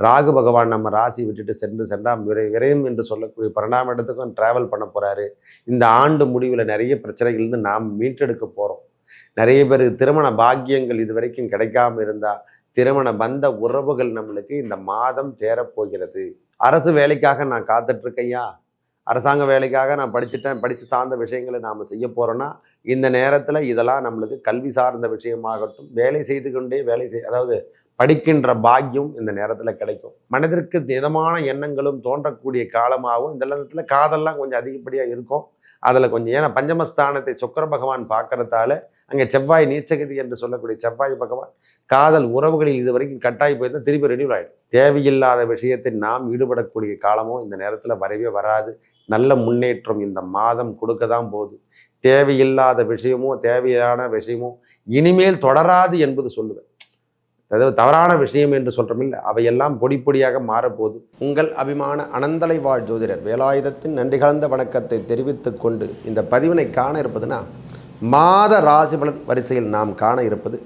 ராகு பகவான் நம்ம ராசி விட்டுட்டு சென்று சென்றால் விரை விரையும் என்று சொல்லக்கூடிய பன்னெண்டாம் இடத்துக்கும் டிராவல் பண்ண போகிறாரு இந்த ஆண்டு முடிவில் நிறைய பிரச்சனைகள்ந்து நாம் மீட்டெடுக்க போகிறோம் நிறைய பேர் திருமண பாக்கியங்கள் இது வரைக்கும் கிடைக்காம இருந்தால் திருமண பந்த உறவுகள் நம்மளுக்கு இந்த மாதம் தேரப்போகிறது அரசு வேலைக்காக நான் காத்துட்ருக்கையா அரசாங்க வேலைக்காக நான் படிச்சுட்டேன். படித்து சார்ந்த விஷயங்களை நாம் செய்ய போகிறோன்னா இந்த நேரத்தில் இதெல்லாம் நம்மளுக்கு கல்வி சார்ந்த விஷயமாகட்டும் வேலை செய்து கொண்டே வேலை செய் அதாவது படிக்கின்ற பாக்கியம் இந்த நேரத்தில் கிடைக்கும். மனதிற்கு திடமான எண்ணங்களும் தோன்றக்கூடிய காலமாகவும் இந்த நேரத்தில் காதல்லாம் கொஞ்சம் அதிகப்படியாக இருக்கும். அதில் கொஞ்சம் ஏன்னா பஞ்சமஸ்தானத்தை சுக்கர பகவான் பார்க்கறதால அங்கே செவ்வாய் நீச்சகதி என்று சொல்லக்கூடிய செவ்வாய் பகவான் காதல் உறவுகளில் இது வரைக்கும் கட்டாயி போயிருந்தா திருப்பி ரெடியூல் ஆகிடும் தேவையில்லாத விஷயத்தில் நாம் ஈடுபடக்கூடிய காலமும் இந்த நேரத்தில் வரவே வராது. நல்ல முன்னேற்றம் இந்த மாதம் கொடுக்க தான் போகுது. தேவையில்லாத விஷயமோ தேவையான விஷயமோ இனிமேல் தொடராது என்பது சொல்லுவேன். அதாவது தவறான விஷயம் என்று சொல்கிறோமில்ல அவையெல்லாம் பொடி பொடியாக மாறப்போகுது. உங்கள் அபிமான அனந்தலை வாழ் ஜோதிடர் வேலாயுதத்தின் நன்றி கலந்த வணக்கத்தை தெரிவித்துக் கொண்டு இந்த பதிவினை காண இருப்பதுன்னா மாத ராசி பலன் வரிசையில் நாம் காண இருப்பது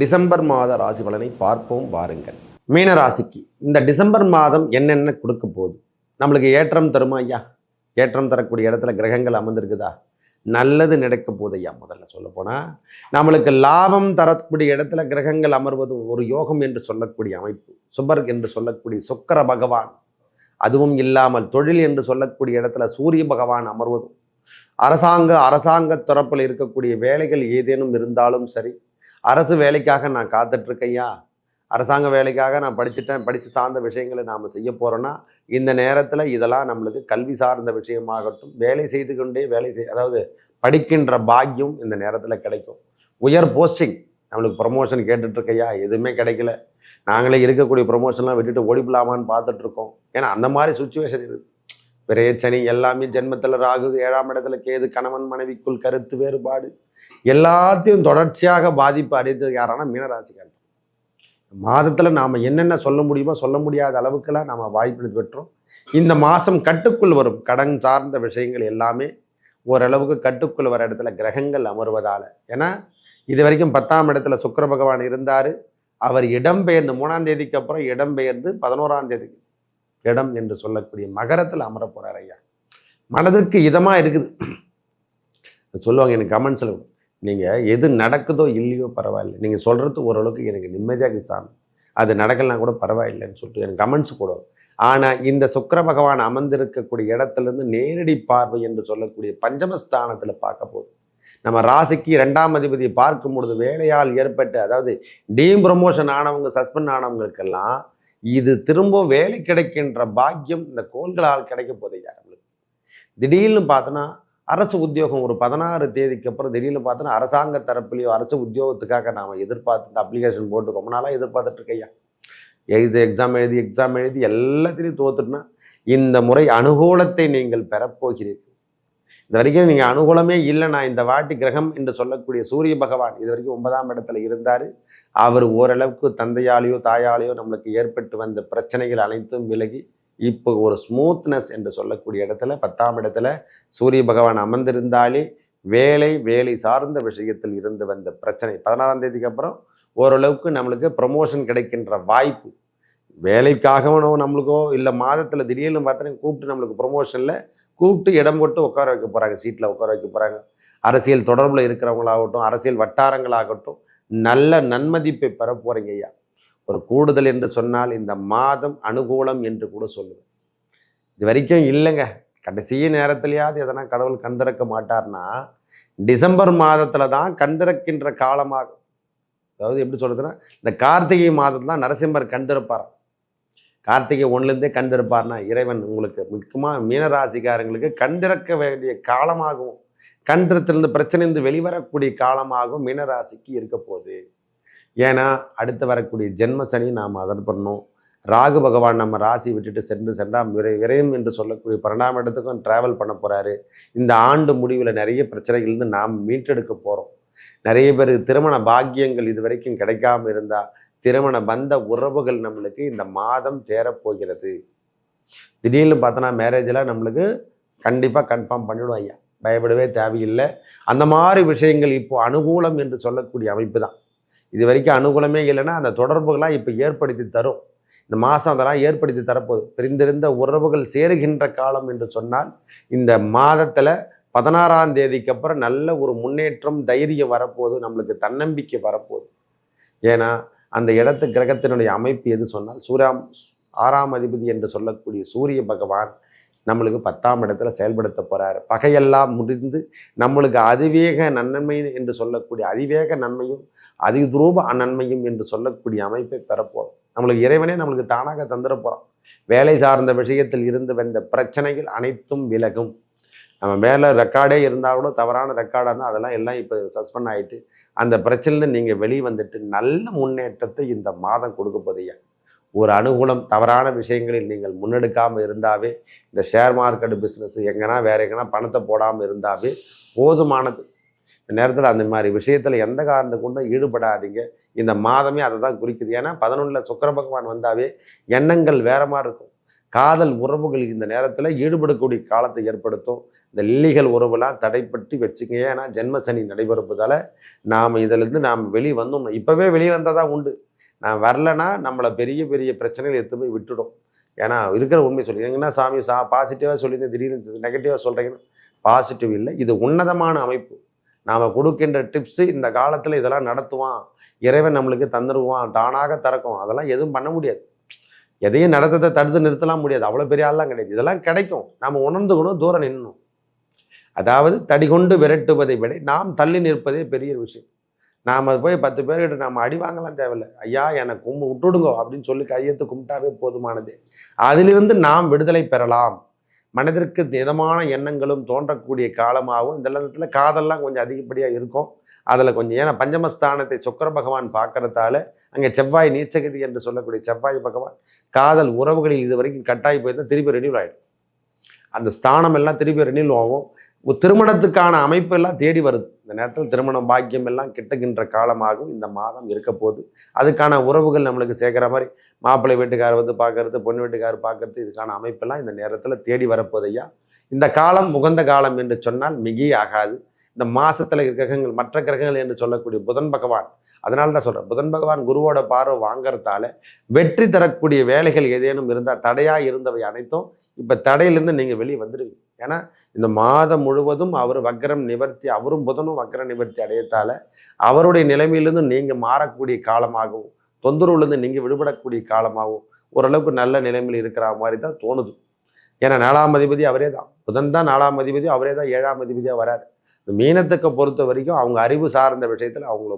டிசம்பர் மாத ராசி பலனை பார்ப்போம் வாருங்கள். மீன ராசிக்கு இந்த டிசம்பர் மாதம் என்னென்ன கொடுக்க போகுது? நம்மளுக்கு ஏற்றம் தருமா ஐயா? ஏற்றம் தரக்கூடிய இடத்துல கிரகங்கள் அமர்ந்திருக்குதா? நல்லது நடக்க போதையா ஐயா முதல்ல சொல்ல போனால் நம்மளுக்கு லாபம் தரக்கூடிய இடத்துல கிரகங்கள் அமர்வதும் ஒரு யோகம் என்று சொல்லக்கூடிய அமைப்பு. சுபர் என்று சொல்லக்கூடிய சுக்கர பகவான். அதுவும் இல்லாமல் தொழில் என்று சொல்லக்கூடிய இடத்துல சூரிய பகவான் அமர்வதும். அரசாங்க அரசாங்க தரப்பில் இருக்கக்கூடிய வேலைகள் ஏதேனும் இருந்தாலும் சரி. அரசு வேலைக்காக நான் காத்துட்ருக்கையா அரசாங்க வேலைக்காக நான் படிச்சுட்டேன். படித்து சார்ந்த விஷயங்களை நாம் செய்ய போகிறோன்னா இந்த நேரத்தில் இதெல்லாம் நம்மளுக்கு கல்வி சார்ந்த விஷயமாகட்டும் வேலை செய்து கொண்டே வேலை செய் அதாவது படிக்கின்ற பாக்கியம் இந்த நேரத்தில் கிடைக்கும். உயர் போஸ்டிங் நம்மளுக்கு ப்ரொமோஷன் கேட்டுட்ருக்கையா? எதுவுமே கிடைக்கல. நாங்களே இருக்கக்கூடிய ப்ரொமோஷன்லாம் விட்டுட்டு ஓடிப்பலாமான்னு பார்த்துட்ருக்கோம். ஏன்னா அந்த மாதிரி சுச்சுவேஷன் இருக்குது விரையச்சனி எல்லாமே ஜென்மத்தில் ராகு ஏழாம் இடத்துல கேது கணவன் மனைவிக்குள் கருத்து வேறுபாடு எல்லாத்தையும் தொடர்ச்சியாக பாதிப்பு அடைந்தது யாரானா மீனராசிக்காரர் மாதத்தில் நாம் என்னென்ன சொல்ல முடியுமோ சொல்ல முடியாத அளவுக்கெல்லாம் நாம் வாய்ப்பு பெற்றோம். இந்த மாதம் கட்டுக்குள் வரும் கடன் சார்ந்த விஷயங்கள் எல்லாமே ஓரளவுக்கு கட்டுக்குள் வர இடத்துல கிரகங்கள் அமர்வதால். ஏன்னா இது வரைக்கும் பத்தாம் இடத்துல சுக்கர பகவான் இருந்தார். அவர் இடம்பெயர்ந்து மூணாம் தேதிக்கு அப்புறம் இடம்பெயர்ந்து பதினோராம் தேதி இடம் என்று சொல்லக்கூடிய மகரத்தில் அமர போகிறார் ஐயா. மனதிற்கு இதமாக இருக்குது. சொல்லுவாங்க எனக்கு கமெண்ட்ஸில் நீங்கள் எது நடக்குதோ இல்லையோ பரவாயில்ல. நீங்கள் சொல்கிறது ஓரளவுக்கு எனக்கு நிம்மதியாக சாமி. அது நடக்கலாம் கூட பரவாயில்லைன்னு சொல்லிட்டு எனக்கு கமெண்ட்ஸ் கூட ஆனால் இந்த சுக்கர பகவான் அமர்ந்திருக்கக்கூடிய இடத்துலேருந்து நேரடி பார்வை என்று சொல்லக்கூடிய பஞ்சமஸ்தானத்தில் பார்க்க போதும். நம்ம ராசிக்கு ரெண்டாம் அதிபதியை பார்க்கும் பொழுது வேலையால் ஏற்பட்டு அதாவது டீம் ப்ரொமோஷன் ஆனவங்க சஸ்பெண்ட் ஆனவங்களுக்கெல்லாம் இது திரும்ப வேலை கிடைக்கின்ற பாக்கியம் இந்த கோள்களால் கிடைக்க போதையா நம்மளுக்கு. திடீர்னு பார்த்தோன்னா அரசு உத்தியோகம் ஒரு பதினாறு தேதிக்கு அப்புறம் திடீர்னு பார்த்தோன்னா அரசாங்க தரப்புலையோ அரசு உத்தியோகத்துக்காக நாம் எதிர்பார்த்து அப்ளிகேஷன் போட்டு ரொம்ப நாளாக எதிர்பார்த்துட்ருக்கையா எழுதி எக்ஸாம் எழுதி எக்ஸாம் எழுதி எல்லாத்திலையும் தோத்துட்டுனா இந்த முறை அனுகூலத்தை நீங்கள் பெறப்போகிறீர்கள் இது வரைக்கும் நீங்கள் அனுகூலமே இல்லை நான் இந்த வாட்டி கிரகம் என்று சொல்லக்கூடிய சூரிய பகவான் இது வரைக்கும் ஒன்பதாம் இடத்துல இருந்தார். அவர் ஓரளவுக்கு தந்தையாலேயோ தாயாலேயோ நம்மளுக்கு ஏற்பட்டு வந்த பிரச்சனைகள் அனைத்தும் விலகி இப்போ ஒரு ஸ்மூத்னஸ் என்று சொல்லக்கூடிய இடத்துல பத்தாம் இடத்துல சூரிய பகவான் அமர்ந்திருந்தாலே வேலை வேலை சார்ந்த விஷயத்தில் இருந்து வந்த பிரச்சனை. பதினாறாம் தேதிக்கு அப்புறம் ஓரளவுக்கு நம்மளுக்கு ப்ரமோஷன் கிடைக்கின்ற வாய்ப்பு. வேலைக்காகவனோ நம்மளுக்கோ இல்லை மாதத்தில் திடீர்னு பார்த்தோன்னா கூப்பிட்டு நம்மளுக்கு ப்ரொமோஷனில் கூப்பிட்டு இடம் போட்டு உட்கார வைக்க போகிறாங்க சீட்டில் உட்கார வைக்க போகிறாங்க அரசியல் தொடர்பில் இருக்கிறவங்களாகட்டும் அரசியல் வட்டாரங்களாகட்டும் நல்ல நன்மதிப்பை பெற போகிறீங்க ஐயா. ஒரு கூடுதல் என்று சொன்னால் இந்த மாதம் அனுகூலம் என்று கூட சொல்லுவேன். இது வரைக்கும் இல்லைங்க. கடைசி நேரத்திலேயாவது எதனா கடவுள் கண் திறக்க மாட்டார்னா டிசம்பர் மாதத்தில் தான் கண்டிறக்கின்ற காலமாகும். அதாவது எப்படி சொல்கிறதுன்னா இந்த கார்த்திகை மாதத்தில் தான் நரசிம்மர் கண்டிருப்பார் கார்த்திகை ஒன்றுலேருந்தே கண்டிருப்பார்னா இறைவன் உங்களுக்கு முக்கியமாக மீனராசிக்காரங்களுக்கு கண்டிறக்க வேண்டிய காலமாகவும் கண்டிரத்திலிருந்து பிரச்சனையிலிருந்து வெளிவரக்கூடிய காலமாகவும் மீனராசிக்கு இருக்க போகுது. ஏன்னா அடுத்து வரக்கூடிய ஜென்ம சனி நாம் அதன் பண்ணணும். ராகு பகவான் நம்ம ராசி விட்டுட்டு சென்று சென்றால் விரை விரையும் என்று சொல்லக்கூடிய பன்னெண்டாம் இடத்துக்கும் டிராவல் பண்ண போகிறாரு இந்த ஆண்டு முடிவில் நிறைய பிரச்சனைகள்லேருந்து நாம் மீட்டெடுக்க போகிறோம் நிறைய பேர் திருமண பாக்கியங்கள் இது வரைக்கும் கிடைக்காம இருந்தால் திருமண பந்த உறவுகள் நம்மளுக்கு இந்த மாதம் தேரப்போகிறது திடீர்னு பார்த்தோன்னா மேரேஜெலாம் நம்மளுக்கு கண்டிப்பாக கன்ஃபார்ம் பண்ணிவிடும் ஐயா பயப்படவே தேவையில்லை. அந்த மாதிரி விஷயங்கள் இப்போது அனுகூலம் என்று சொல்லக்கூடிய அமைப்பு தான். இது வரைக்கும் அனுகூலமே இல்லைன்னா அந்த தொடர்புகளாக இப்போ ஏற்படுத்தி தரும். இந்த மாதம் அதெல்லாம் ஏற்படுத்தி தரப்போகுது. பிரிந்திருந்த உறவுகள் சேருகின்ற காலம் என்று சொன்னால் இந்த மாதத்தில் பதினாறாம் தேதிக்கு அப்புறம் நல்ல ஒரு முன்னேற்றம் தைரியம் வரப்போகுது. நம்மளுக்கு தன்னம்பிக்கை வரப்போகுது. ஏன்னா அந்த இடத்து கிரகத்தினுடைய அமைப்பு எது சொன்னால் சூராம் ஆறாம் அதிபதி என்று சொல்லக்கூடிய சூரிய பகவான் நம்மளுக்கு பத்தாம் இடத்துல செயல்படுத்த போகிறார் பகையெல்லாம் முடிந்து நம்மளுக்கு அதிவேக நன்மை என்று சொல்லக்கூடிய அதிவேக நன்மையும் அதிதூப அநன்மையும் என்று சொல்லக்கூடிய அமைப்பை பெறப்போகிறோம் நம்மளுக்கு இறைவனே நம்மளுக்கு தானாக தந்துட வேலை சார்ந்த விஷயத்தில் இருந்து வந்த பிரச்சனைகள் அனைத்தும் விலகும். நம்ம மேலே ரெக்கார்டே இருந்தால் கூட தவறான ரெக்கார்டாக இருந்தால் அதெல்லாம் எல்லாம் இப்போ சஸ்பெண்ட் ஆகிட்டு அந்த பிரச்சனையிலேருந்து நீங்கள் வெளியே வந்துட்டு நல்ல முன்னேற்றத்தை இந்த மாதம் கொடுக்க போதையா ஒரு அனுகூலம் தவறான விஷயங்களில் நீங்கள் முன்னெடுக்காமல் இருந்தாவே இந்த ஷேர் மார்க்கெட் பிஸ்னஸ் எங்கன்னா வேற எங்கன்னா பணத்தை போடாமல் இருந்தாவே போதுமானது. இந்த நேரத்தில் அந்த மாதிரி விஷயத்தில் எந்த காரணத்தை கொண்டும் ஈடுபடாதீங்க. இந்த மாதமே அதை தான் குறிக்குது. ஏன்னா பதினொன்றில் சுக்கர பகவான் வந்தாவே எண்ணங்கள் வேற மாதிரி இருக்கும். காதல் உறவுகள் இந்த நேரத்தில் ஈடுபடக்கூடிய காலத்தை ஏற்படுத்தும். இந்த லில்லிகள் உறவுலாம் தடைப்பட்டு வச்சுங்க ஏன்னா ஜென்மசனி நடைபெறுவதால் நாம் இதிலிருந்து நாம் வெளியே வந்தோம் இப்போவே வெளியே வந்தால் தான் உண்டு. நான் வரலனா நம்மளை பெரிய பெரிய பிரச்சனைகள் எடுத்து போய் விட்டுடும். ஏன்னா இருக்கிற உண்மை சொல்லி எங்கன்னா சாமி சா பாசிட்டிவாக சொல்லியிருந்தேன் திடீர்னு நெகட்டிவாக சொல்கிறீங்கன்னா பாசிட்டிவ் இல்லை. இது உன்னதமான அமைப்பு. நாம் கொடுக்கின்ற டிப்ஸு இந்த காலத்தில் இதெல்லாம் நடத்துவான். இறைவன் நம்மளுக்கு தந்துடுவான் தானாக திறக்கும். அதெல்லாம் எதுவும் பண்ண முடியாது. எதையும் நடத்தத்தை தடுத்து நிறுத்தலாம் முடியாது. அவ்வளோ பெரிய ஆள்லாம் கிடையாது. இதெல்லாம் கிடைக்கும். நாம் உணர்ந்துக்கணும் தூரம் நின்னணும். அதாவது தடிகொண்டு விரட்டுவதை விட நாம் தள்ளி நிற்பதே பெரிய விஷயம். நாம் போய் பத்து பேர்கிட்ட நம்ம அடி வாங்கலாம் தேவையில்லை. ஐயா என்னை கும்பு விட்டுடுங்கோ அப்படின்னு சொல்லி கையெழுத்து கும்பிட்டாவே போதுமானது. அதிலிருந்து நாம் விடுதலை பெறலாம். மனதிற்கு இதமான எண்ணங்களும் தோன்றக்கூடிய காலமாகவும் இந்த நேரத்தில் காதல்லாம் கொஞ்சம் அதிகப்படியாக இருக்கும். அதில் கொஞ்சம் ஏன்னா பஞ்சமஸ்தானத்தை சுக்கர பகவான் பார்க்கறதால அங்கே செவ்வாய் நீச்சகதி என்று சொல்லக்கூடிய செவ்வாய் பகவான் காதல் உறவுகளில் இது வரைக்கும் கட்டாயி போயிருந்தால் திருப்பி ரெனியூல் ஆகிடும் அந்த ஸ்தானம் எல்லாம் திருப்பி ரெனியூல் ஆகும். திருமணத்துக்கான அமைப்பு எல்லாம் தேடி வருது. இந்த நேரத்தில் திருமணம் பாக்கியம் எல்லாம் கிட்டுகின்ற காலமாகவும் இந்த மாதம் இருக்க போகுது. அதுக்கான உறவுகள் நம்மளுக்கு சேர்க்குற மாதிரி மாப்பிள்ளை வீட்டுக்காரர் வந்து பார்க்கறது பொண்ணு வீட்டுக்கார் பார்க்கறது இதுக்கான அமைப்பெல்லாம் இந்த நேரத்தில் தேடி வரப்போதையா இந்த காலம் உகந்த காலம் என்று சொன்னால் மிகையாகாது இந்த மாசத்துல கிரகங்கள் மற்ற கிரகங்கள் என்று சொல்லக்கூடிய புதன் பகவான் அதனால தான் சொல்கிறேன் புதன் பகவான் குருவோட பார்வை வாங்கறதால வெற்றி தரக்கூடிய வேலைகள் ஏதேனும் இருந்தால் தடையாக இருந்தவை அனைத்தும் இப்போ தடையிலேருந்து நீங்கள் வெளியே வந்துடுவீங்க ஏன்னா இந்த மாதம் முழுவதும் அவர் வக்கரம் நிவர்த்தி அவரும் புதனும் வக்கர நிவர்த்தி அடையத்தால அவருடைய நிலைமையிலிருந்து நீங்கள் மாறக்கூடிய காலமாகவும் தொந்தரவுலேருந்து நீங்கள் விடுபடக்கூடிய காலமாகவும் ஓரளவுக்கு நல்ல நிலைமையில் இருக்கிற மாதிரி தான் தோணுது. ஏன்னா நாலாம் அதிபதி அவரே தான். புதன் தான் நாலாம் அதிபதி அவரே தான் ஏழாம் அதிபதியாக வராரு. இந்த மீனத்துக்கு பொறுத்த வரைக்கும் அவங்க அறிவு சார்ந்த விஷயத்தில் அவங்கள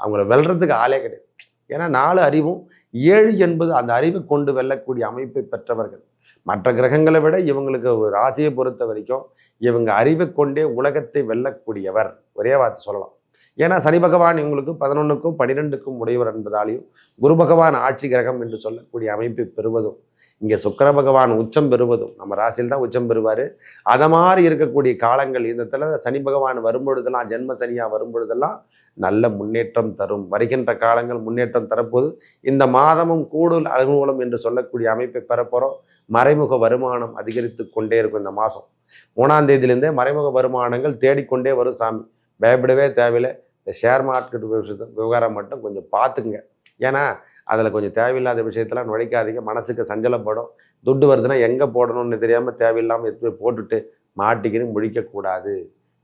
அவங்கள வெல்றதுக்கு ஆளே கிடையாது. ஏன்னா நாலு அறிவும் ஏழு என்பது அந்த அறிவை கொண்டு வெல்லக்கூடிய அமைப்பை பெற்றவர்கள். மற்ற கிரகங்களை விட இவங்களுக்கு ஒரு ராசியை பொறுத்த வரைக்கும் இவங்க அறிவை கொண்டே உலகத்தை வெல்லக்கூடியவர். ஒரே வார்த்தை சொல்லலாம். ஏன்னா சனி பகவான் இவங்களுக்கு பதினொன்றுக்கும் பன்னிரெண்டுக்கும் உடையவர் என்பதாலையும் குரு பகவான் ஆட்சி கிரகம் என்று சொல்லக்கூடிய அமைப்பை பெறுவதும் இங்கே சுக்கர பகவான் உச்சம் பெறுவதும் நம்ம ராசியில் தான் உச்சம் பெறுவார். அதை மாதிரி இருக்கக்கூடிய காலங்கள் இந்த சனி பகவான் வரும்பொழுதெல்லாம் ஜென்ம சனியாக வரும்பொழுதெல்லாம் நல்ல முன்னேற்றம் தரும். வருகின்ற காலங்கள் முன்னேற்றம் தரப்போது இந்த மாதமும் கூடுதல் அனுகூலம் என்று சொல்லக்கூடிய அமைப்பை பெறப்போகிறோம் மறைமுக வருமானம் அதிகரித்து கொண்டே இருக்கும் இந்த மாதம். மூணாம் தேதியிலேருந்தே மறைமுக வருமானங்கள் தேடிக்கொண்டே வரும் சாமி. பயப்படவே தேவையில்லை. இந்த ஷேர் மார்க்கெட் விஷயத்த விவகாரம் மட்டும் கொஞ்சம் பார்த்துக்குங்க. ஏன்னா அதில் கொஞ்சம் தேவையில்லாத விஷயத்தெல்லாம் நுழைக்காதீங்க. மனசுக்கு சஞ்சலப்படும். துட்டு வருதுன்னா எங்கே போடணும்னு தெரியாமல் தேவையில்லாமல் எடுத்து போட்டுட்டு மாட்டிக்கின்னு முழிக்கக்கூடாது.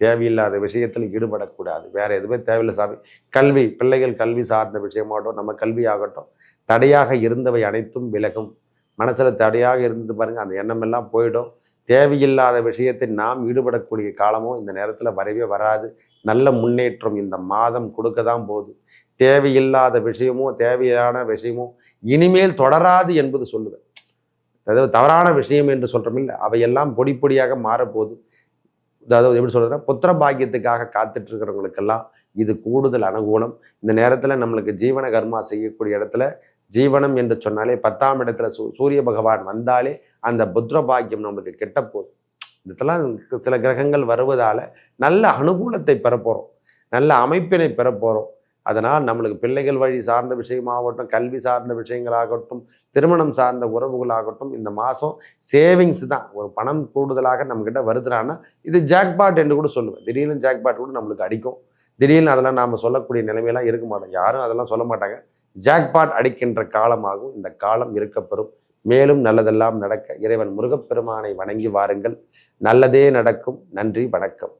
தேவையில்லாத விஷயத்தில் ஈடுபடக்கூடாது. வேறு எதுவுமே தேவையில்லை சாமி. கல்வி பிள்ளைகள் கல்வி சார்ந்த விஷயமாகட்டும் நம்ம கல்வி ஆகட்டும் தடையாக இருந்தவை அனைத்தும் விலகும். மனசில் தடையாக இருந்து பாருங்கள் அந்த எண்ணம் எல்லாம் போயிடும். தேவையில்லாத விஷயத்தை நாம் ஈடுபடக்கூடிய காலமும் இந்த நேரத்தில் வரவே வராது. நல்ல முன்னேற்றம் இந்த மாதம் கொடுக்க தான் போகுது. தேவையில்லாத விஷயமும் தேவையான விஷயமும் இனிமேல் தொடராது என்பது சொல்லுவேன். அதாவது தவறான விஷயம் என்று சொல்கிறோமில்ல அவையெல்லாம் பொடி பொடியாக மாறப்போகுது. அதாவது எப்படி சொல்கிறதுனா புத்திர பாக்கியத்துக்காக காத்துட்ருக்கிறவங்களுக்கெல்லாம் இது கூடுதல் அனுகூலம். இந்த நேரத்தில் நம்மளுக்கு ஜீவன கர்மா செய்யக்கூடிய இடத்துல ஜீவனம் என்று சொன்னாலே பத்தாம் இடத்துல சூ சூரிய பகவான் வந்தாலே அந்த புத்திர பாக்கியம் நம்மளுக்கு கெட்டப்போகுது இதெல்லாம் சில கிரகங்கள் வருவதால் நல்ல அனுகூலத்தை பெறப்போகிறோம் நல்ல அமைப்பினை பெறப்போகிறோம் அதனால் நம்மளுக்கு பிள்ளைகள் வழி சார்ந்த விஷயமாகட்டும் கல்வி சார்ந்த விஷயங்களாகட்டும் திருமணம் சார்ந்த உறவுகளாகட்டும் இந்த மாதம் சேவிங்ஸ் தான். ஒரு பணம் கூடுதலாக நம்மக்கிட்ட வருதுனான்னா இது ஜாக்பாட் என்று கூட சொல்லுவேன். திடீர்னு ஜாக்பாட் கூட நம்மளுக்கு அடிக்கும். திடீர்னு அதெல்லாம் நாம் சொல்லக்கூடிய நிலைமையெல்லாம் இருக்க மாட்டோம். யாரும் அதெல்லாம் சொல்ல மாட்டாங்க. ஜாக்பாட் அடிக்கின்ற காலமாகவும் இந்த காலம் இருக்கப்பெறும். மேலும் நல்லதெல்லாம் நடக்க இறைவன் முருகப்பெருமானை வணங்கி வாருங்கள். நல்லதே நடக்கும். நன்றி வணக்கம்.